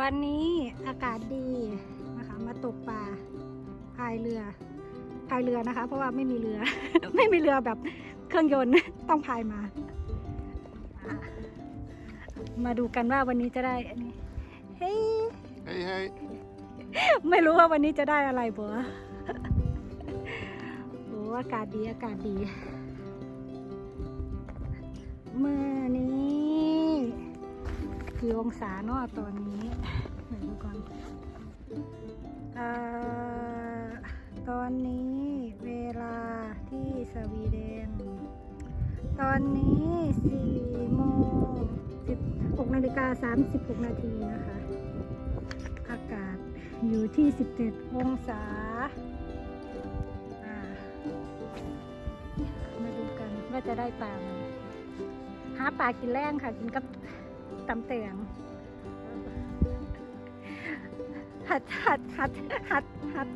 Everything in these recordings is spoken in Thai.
วันนี้อากาศดีนะคะ มาตกปลาพายเรือพายเรือนะคะ เพราะว่าไม่มีเรือ ไม่มีเรือแบบเครื่องยนต์ต้องพายมาอะมาดูกันว่าวันนี้จะได้อันนี้เฮ้ย Hej hej! ไม่รู้ว่าวันนี้จะได้อะไรบัวโอ้อากาศดีอากาศดีเมื่อนี้ กี่องศาเนาะตอนนี้ไหนดูก่อนอตอนนี้เวลาที่สวีเดน ตอนนี้4โมง16นาฬิกา36 นาทีนะคะ อากาศอยู่ที่ 17 องศาอ่ามาดูกันว่าจะได้ปลาไหมหาปลากินแรงค่ะ กินกับ ตำเตียงหัดหัดหัดหัดหัด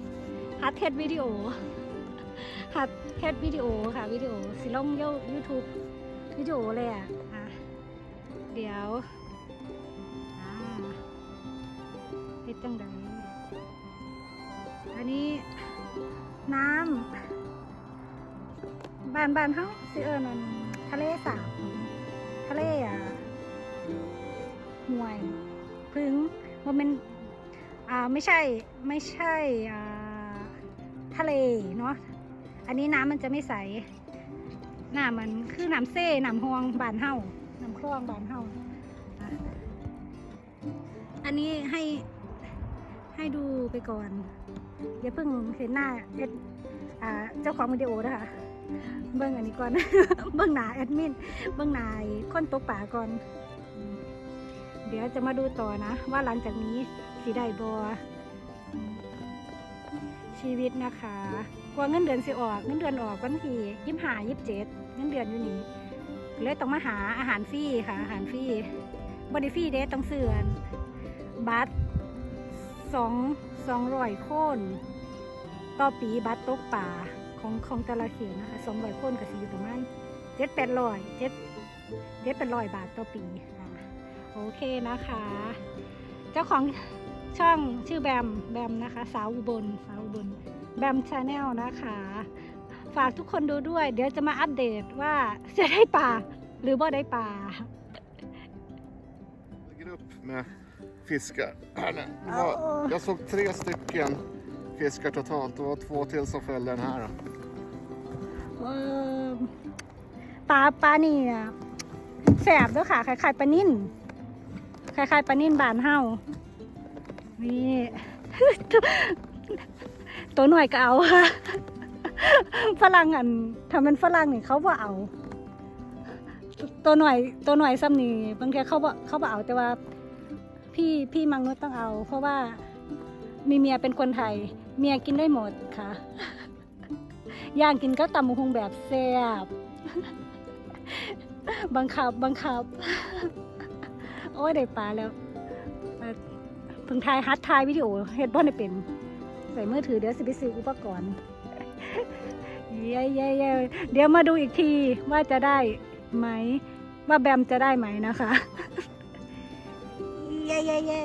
หัดเทสวิดีโอหัดเทสวิดีโอค่ะวิดีโอสิลงยูทูบวิดีโอเลยอะอะเดี๋ยวอ่าเฮ็ดจังใดอันนี้น้ำบ้านบ้านเฮาสิเอิ้นมันทะเลสาบทะเลอะ ห่วยพึ่งว่ามันอ่าไม่ใช่ไม่ใช่อ่าทะเลเนาะอันนี้น้ำมันจะไม่ใสน้ำมันคือน้ำเซ่น้ำฮวงบานเฮาน้ำคลองบานเฮาอะอันนี้ให้ให้ดูไปก่อนอย่าเพิ่งเห็นหน้าเอ็ดอ่าเจ้าของวิดีโอนะคะเบิ้งอันนี้ก่อน เบิ้งหน้าแอดมิน เบิ้งหน้าคนตกป่าก่อน เดี๋ยวจะมาดูต่อนะ ว่าหลังจากนี้สีได้บอชีวิตนะคะกว่าเงินเดือนสิออก เงินเดือนออกวันที่ยี่ห้ายี่สิบเจ็ดเงินเดือนอยู่นี่เลยต้องมาหาอาหารฟรีค่ะ อาหารฟรีบริฟรีเด้ต้องซื้อนบัตรสองสองร้อยโคนต่อปีบัตรตกป่าของของแต่ละเขตนะคะสองร้อยโคนก็สิอยู่ประมาณเจ็ดแปดร้อยเจ็ดเจ็ดเป็นร้อยบาทต่อปีอะ โอเคนะคะ เจ้าของช่องชื่อแบมแบมนะคะ สาวอุบลสาวอุบลแบมชาแนลนะคะ ฝากทุกคนดูด้วย เดี๋ยวจะมาอัปเดตว่าจะได้ป่าหรือว่าได้ป่า Lägger upp med fiskar. Här nu. Det var, jag såg tre stycken fiskar totalt. Det var två till som följde den här. Då. เอ่อปลาปลานี่อะแสบด้วยค่ะคล้ายๆปลานิ่น คล้ายๆปลานิ่นบานเฮานี่ตัวหน่อยก็เอาค่ะฝรั่งอันทำเป็นฝรั่งนี่เขาบ่เอา ตัวหน่อยตัวหน่อยซ้ำนี่บางทีเขาบ่เขาบ่เอาแต่ว่า พี่พี่มังนุษต้องเอา เพราะว่ามีเมียเป็นคนไทย เมียกินได้หมดค่ะ ย่างกินก็ตำบักหุงแบบแซ่บบังคับบังคับ โอ้ยได้ปลาแล้วเพิ่งถ่ายฮัดถ่ายวิดีโอเฮ็ดบ่ได้เป็น ใส่มือถือเดี๋ยวสิไปซื้ออุปกรณ์เย้เย้เย้เดี๋ยวมาดูอีกทีว่าจะได้ไหม ว่าแบมจะได้ไหมนะคะเย้เย้เย้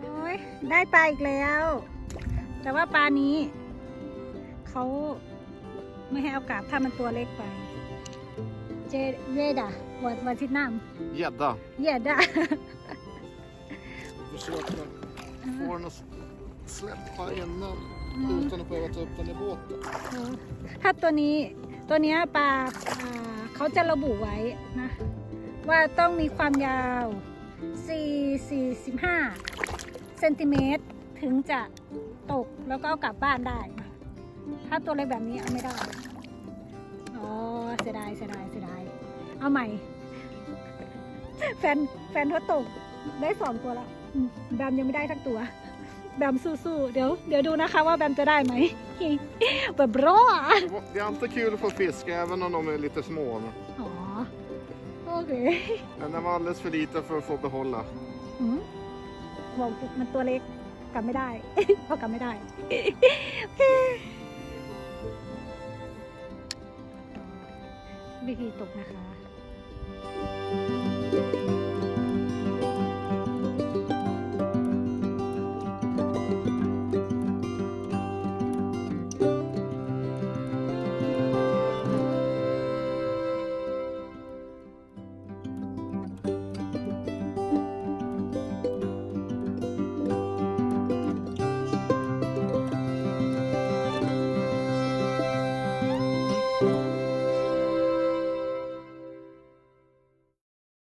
โอ้ยได้ปลาอีกแล้ว แต่ว่าปลานี้เขาไม่ให้เอากลับถ้ามันตัวเล็กไป เจเวดาวัดวัดทิศน้ Gädda. ำเย็ดา Försöker få den att släppa innan utan att behöva ta upp den i båten. ถ้าตัวนี้ตัวเนี้ยปลาอ่าเขาจะระบุไว้นะ ว่าต้องมีความยาว4 45เซนติเมตรถึงจะตกแล้วก็เอากลับบ้านได้นะถ้าตัวเล็กแบบนี้เอาไม่ได้ อ๋อเสียดายเสียดายเสียดาย เอาใหม่ แฟนแฟนเขาตก ได้สองตัวแล้วอืมแบมยังไม่ได้ทั้งตัว แบมสู้ๆ เดี๋ยวเดี๋ยวดูนะคะว่าแบมจะได้ไหมแบบรอ Det är alltid kul att få fisk även om de är lite små. อ๋อโอเค Men den var alldeles för liten för att få behålla. อืมบอกมันตัวเล็กกลับไม่ได้พอกลับไม่ได้โอเควิธีตกนะคะ